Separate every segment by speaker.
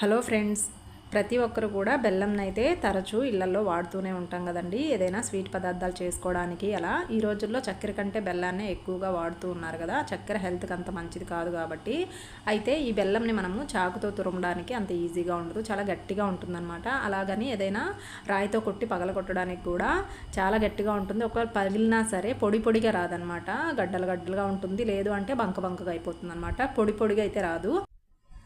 Speaker 1: Hello friends ప్రతి ఒక్కరు కూడా బెల్లంని అయితే తరచూ ఇళ్ళలో వాడుతూనే ఉంటాం కదండి. ఏదైనా స్వీట్ పదార్థాలు చేసుకోవడానికి అలా ఈ రోజుల్లో చక్కెర కంటే బెల్లాన్ని ఎక్కువగా వాడుతూ ఉన్నారు కదా. చక్కెర హెల్త్కి అంత మంచిది కాదు కాబట్టి. అయితే ఈ బెల్లంని మనము చాకుతో తురమడానికి అంత ఈజీగా ఉండదు. చాలా గట్టిగా ఉంటుందన్నమాట. అలాగని ఏదైనా రాయితో కొట్టి పగల కొట్టడానికి కూడా చాలా గట్టిగా ఉంటుంది. ఒకవేళ పగిలినా సరే పొడి పొడిగా రాదనమాట గడ్డలు గడ్డలుగా ఉంటుంది. లేదు అంటే బంక బంకగా అయిపోతుంది అనమాట పొడి పొడిగా అయితే రాదు.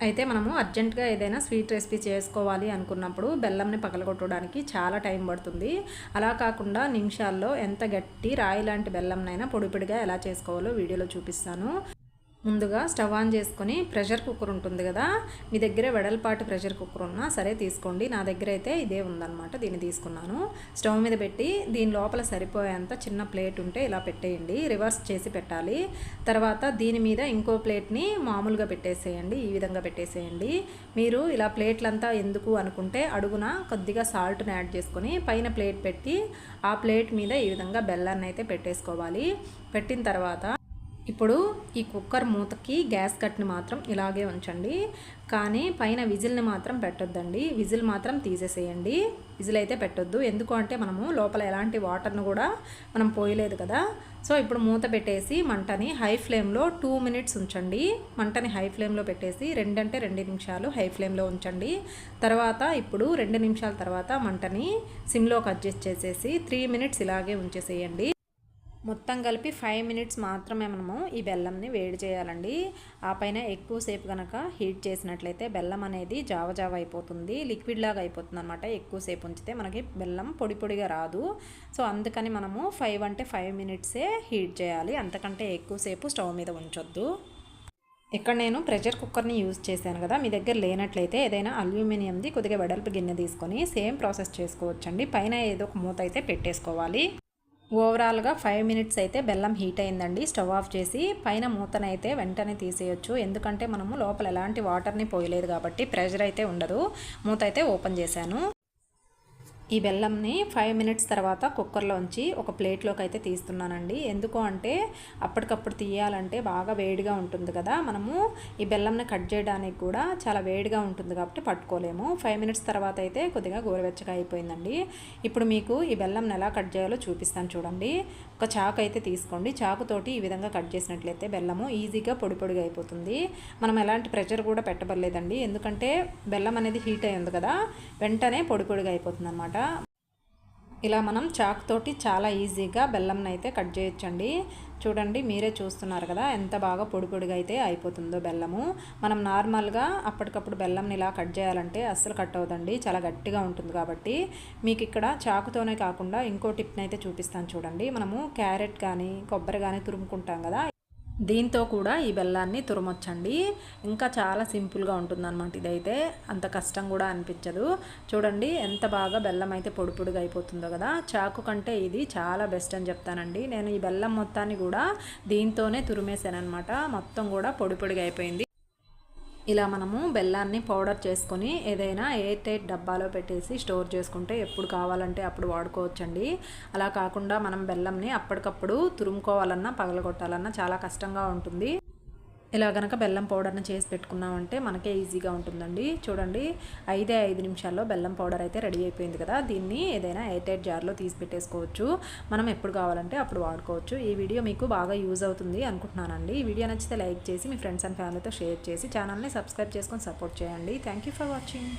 Speaker 1: అయితే మనము అర్జెంటుగా ఏదైనా స్వీట్ రెసిపీ చేసుకోవాలి అనుకున్నప్పుడు బెల్లంని పగలగొట్టడానికి చాలా టైం పడుతుంది. అలా కాకుండా నిమిషాల్లో ఎంత గట్టి రాయి లాంటి బెల్లంనైనా పొడిపిడిగా ఎలా చేసుకోవాలో వీడియోలో చూపిస్తాను. ముందుగా స్టవ్ ఆన్ చేసుకొని ప్రెషర్ కుక్కర్ ఉంటుంది కదా మీ దగ్గర వెడల్పాటు ప్రెషర్ కుక్కర్ ఉన్నా సరే తీసుకోండి. నా దగ్గర అయితే ఇదే ఉందన్నమాట దీన్ని తీసుకున్నాను. స్టవ్ మీద పెట్టి దీని లోపల సరిపోయేంత చిన్న ప్లేట్ ఉంటే ఇలా పెట్టేయండి రివర్స్ చేసి పెట్టాలి. తర్వాత దీని మీద ఇంకో ప్లేట్ని మామూలుగా పెట్టేసేయండి ఈ విధంగా పెట్టేసేయండి. మీరు ఇలా ప్లేట్లంతా ఎందుకు అనుకుంటే అడుగున కొద్దిగా సాల్ట్ని యాడ్ చేసుకొని పైన ప్లేట్ పెట్టి ఆ ప్లేట్ మీద ఈ విధంగా బెల్లాన్ని అయితే పెట్టేసుకోవాలి. పెట్టిన తర్వాత ఇప్పుడు ఈ కుక్కర్ మూతకి గ్యాస్ కట్ని మాత్రం ఇలాగే ఉంచండి. కానీ పైన విజిల్ని మాత్రం పెట్టొద్దండి. విజిల్ మాత్రం తీసేసేయండి. విజిల్ అయితే పెట్టొద్దు. ఎందుకు అంటే మనము లోపల ఎలాంటి వాటర్ను కూడా మనం పోయలేదు కదా. సో ఇప్పుడు మూత పెట్టేసి మంటని హై ఫ్లేమ్లో టూ మినిట్స్ ఉంచండి. మంటని హై ఫ్లేమ్లో పెట్టేసి రెండంటే రెండు నిమిషాలు హై ఫ్లేమ్లో ఉంచండి. తర్వాత ఇప్పుడు రెండు నిమిషాల తర్వాత మంటని సిమ్లోకి అడ్జస్ట్ చేసేసి త్రీ మినిట్స్ ఇలాగే ఉంచేసేయండి. మొత్తం కలిపి ఫైవ్ మినిట్స్ మాత్రమే మనము ఈ బెల్లంని వేడి చేయాలండి. ఆ పైన ఎక్కువసేపు కనుక హీట్ చేసినట్లయితే బెల్లం అనేది జావ జావ అయిపోతుంది లిక్విడ్ లాగా అయిపోతుంది అనమాట ఎక్కువసేపు ఉంచితే మనకి బెల్లం పొడి పొడిగా రాదు. సో అందుకని మనము ఫైవ్ అంటే ఫైవ్ మినిట్సే హీట్ చేయాలి. అంతకంటే ఎక్కువసేపు స్టవ్ మీద ఉంచొద్దు. ఇక్కడ నేను ప్రెషర్ కుక్కర్ని యూజ్ చేశాను కదా మీ దగ్గర లేనట్లయితే ఏదైనా అల్యూమినియంది కొద్దిగా వెడల్పు గిన్నె తీసుకొని సేమ్ ప్రాసెస్ చేసుకోవచ్చండి. పైన ఏదో ఒక మూత అయితే పెట్టేసుకోవాలి. ఓవరాల్గా ఫైవ్ మినిట్స్ అయితే బెల్లం హీట్ అయిందండి. స్టవ్ ఆఫ్ చేసి పైన మూతనైతే వెంటనే తీసేయొచ్చు. ఎందుకంటే మనము లోపల ఎలాంటి వాటర్ని పోయలేదు కాబట్టి ప్రెషర్ అయితే ఉండదు. మూత అయితే ఓపెన్ చేశాను. ఈ బెల్లంని ఫైవ్ మినిట్స్ తర్వాత కుక్కర్లోంచి ఒక ప్లేట్లోకి అయితే తీస్తున్నానండి. ఎందుకు అంటే అప్పటికప్పుడు తీయాలంటే బాగా వేడిగా ఉంటుంది కదా. మనము ఈ బెల్లంని కట్ చేయడానికి కూడా చాలా వేడిగా ఉంటుంది కాబట్టి పట్టుకోలేము. ఫైవ్ మినిట్స్ తర్వాత అయితే కొద్దిగా గోరువెచ్చగా అయిపోయిందండి. ఇప్పుడు మీకు ఈ బెల్లం ఎలా కట్ చేయాలో చూపిస్తాను చూడండి. ఒక చాకు అయితే తీసుకోండి. చాకుతోటి ఈ విధంగా కట్ చేసినట్లయితే బెల్లము ఈజీగా పొడి పొడిగా అయిపోతుంది. మనం ఎలాంటి ప్రెషర్ కూడా పెట్టబడలేదండి. ఎందుకంటే బెల్లం అనేది హీట్ అయ్యింది కదా. వెంటనే పొడి పొడిగా అయిపోతుంది అనమాట ఇలా మనం చాక్ తోటి చాలా ఈజీగా బెల్లంని అయితే కట్ చేయొచ్చండి. చూడండి మీరే చూస్తున్నారు కదా ఎంత బాగా పొడి పొడిగా అయితే అయిపోతుందో బెల్లము. మనం నార్మల్గా అప్పటికప్పుడు బెల్లంని ఇలా కట్ చేయాలంటే అస్సలు కట్ అవుదండి చాలా గట్టిగా ఉంటుంది కాబట్టి. మీకు ఇక్కడ చాకుతోనే కాకుండా ఇంకో టిప్ని అయితే చూపిస్తాను చూడండి. మనము క్యారెట్ కానీ కొబ్బరి కానీ తురుముకుంటాం కదా దీంతో కూడా ఈ బెల్లాన్ని తురమొచ్చండి. ఇంకా చాలా సింపుల్గా ఉంటుందన్నమాట ఇదైతే. అంత కష్టం కూడా అనిపించదు. చూడండి ఎంత బాగా బెల్లం అయితే పొడి పొడిగా అయిపోతుందో కదా. చాకు కంటే ఇది చాలా బెస్ట్ అని చెప్తానండి. నేను ఈ బెల్లం మొత్తాన్ని కూడా దీంతోనే తురిమేశాను అనమాట మొత్తం కూడా పొడి పొడిగా అయిపోయింది. ఇలా మనము బెల్లాన్ని పౌడర్ చేసుకొని ఏదైనా ఎయిర్ టైట్ డబ్బాలో పెట్టేసి స్టోర్ చేసుకుంటే ఎప్పుడు కావాలంటే అప్పుడు వాడుకోవచ్చండి. అలా కాకుండా మనం బెల్లంని అప్పటికప్పుడు తురుముకోవాలన్నా పగలగొట్టాలన్నా చాలా కష్టంగా ఉంటుంది. ఇలా కనుక బెల్లం పౌడర్ని చేసి పెట్టుకున్నామంటే మనకే ఈజీగా ఉంటుందండి. చూడండి ఐదే ఐదు నిమిషాల్లో బెల్లం పౌడర్ అయితే రెడీ అయిపోయింది కదా. దీన్ని ఏదైనా ఎయిట్ జార్లో తీసి పెట్టేసుకోవచ్చు. మనం ఎప్పుడు కావాలంటే అప్పుడు వాడుకోవచ్చు. ఈ వీడియో మీకు బాగా యూజ్ అవుతుంది అనుకుంటున్నానండి. ఈ వీడియో నచ్చితే లైక్ చేసి మీ ఫ్రెండ్స్ అండ్ ఫ్యామిలీతో షేర్ చేసి ఛానల్ని సబ్స్క్రైబ్ చేసుకొని సపోర్ట్ చేయండి. Thank you for watching.